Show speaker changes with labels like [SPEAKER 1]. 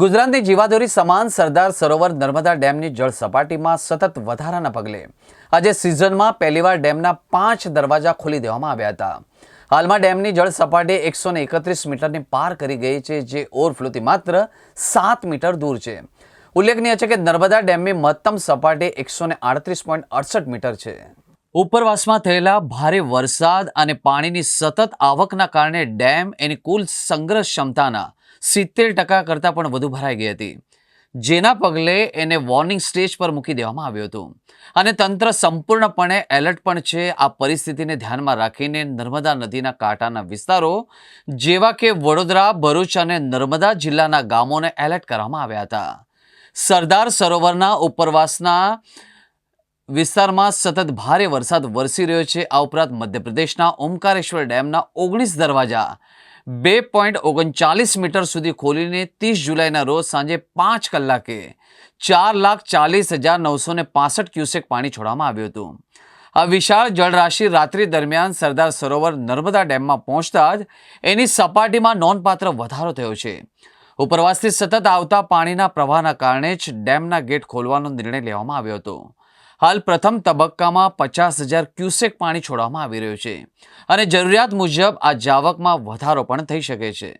[SPEAKER 1] ગુજરાતની જીવાદોરી સમાન સરદાર સરોવર નર્મદા ડેમની જળ સપાટીમાં સતત વધારાના પગલે. આજે સિઝનમાં પહેલીવાર ડેમના પાંચ દરવાજા ખોલી દેવામાં આવ્યા હતા. હાલમાં ડેમની જળ સપાટી એકસો ને એકત્રીસ મીટરની પાર કરી ગઈ છે, જે ઓવરફ્લોથી માત્ર સાત મીટર દૂર છે. ઉલ્લેખનીય છે કે નર્મદા ડેમની મહત્તમ સપાટી એકસો ને આડત્રીસ પોઈન્ટ અડસઠ મીટર છે. ઉપરવાસમાં થયેલા ભારે વરસાદ અને પાણીની સતત આવકના કારણે ડેમ એની કુલ સંગ્રહ ક્ષમતાના સિત્તેર ટકા કરતાં પણ વધુ ભરાઈ ગઈ હતી. જેના પગલે એને વોર્નિંગ સ્ટેજ પર મૂકી દેવામાં આવ્યું હતું. અને તંત્ર સંપૂર્ણપણે એલર્ટ પણ છે, આ પરિસ્થિતિને ધ્યાનમાં રાખીને નર્મદા નદીના કાંઠાના વિસ્તારો, જેવા કે વડોદરા, ભરૂચ અને નર્મદા જિલ્લાના ગામોને એલર્ટ કરવામાં આવ્યા હતા. સરદાર સરોવરના ઉપરવાસના વિસ્તારમાં સતત ભારે વરસાદ વરસી રહ્યો છે. આ ઉપરાંત મધ્યપ્રદેશના ઓમકારેશ્વર ડેમના ઓગણીસ દરવાજા બે પોઈન્ટ ઓગણચાલીસ મીટર સુધી ખોલીને ત્રીસ જુલાઈના રોજ સાંજે પાંચ કલાકે ચાર લાખ ચાલીસ હજાર નવસો ને પાસઠ ક્યુસેક પાણી છોડવામાં આવ્યું હતું. આ વિશાળ જળરાશિ રાત્રિ દરમિયાન સરદાર સરોવર નર્મદા ડેમમાં પહોંચતા જ એની સપાટીમાં નોંધપાત્ર વધારો થયો છે. ઉપરવાસથી સતત આવતા પાણીના પ્રવાહના કારણે જ ડેમના ગેટ ખોલવાનો નિર્ણય લેવામાં આવ્યો હતો. હાલ પ્રથમ તબક્કામાં પચાસ હજાર ક્યુસેક પાણી છોડવામાં આવી રહ્યું છે. અને જરૂરિયાત મુજબ આ જાવકમાં વધારો પણ થઈ શકે છે.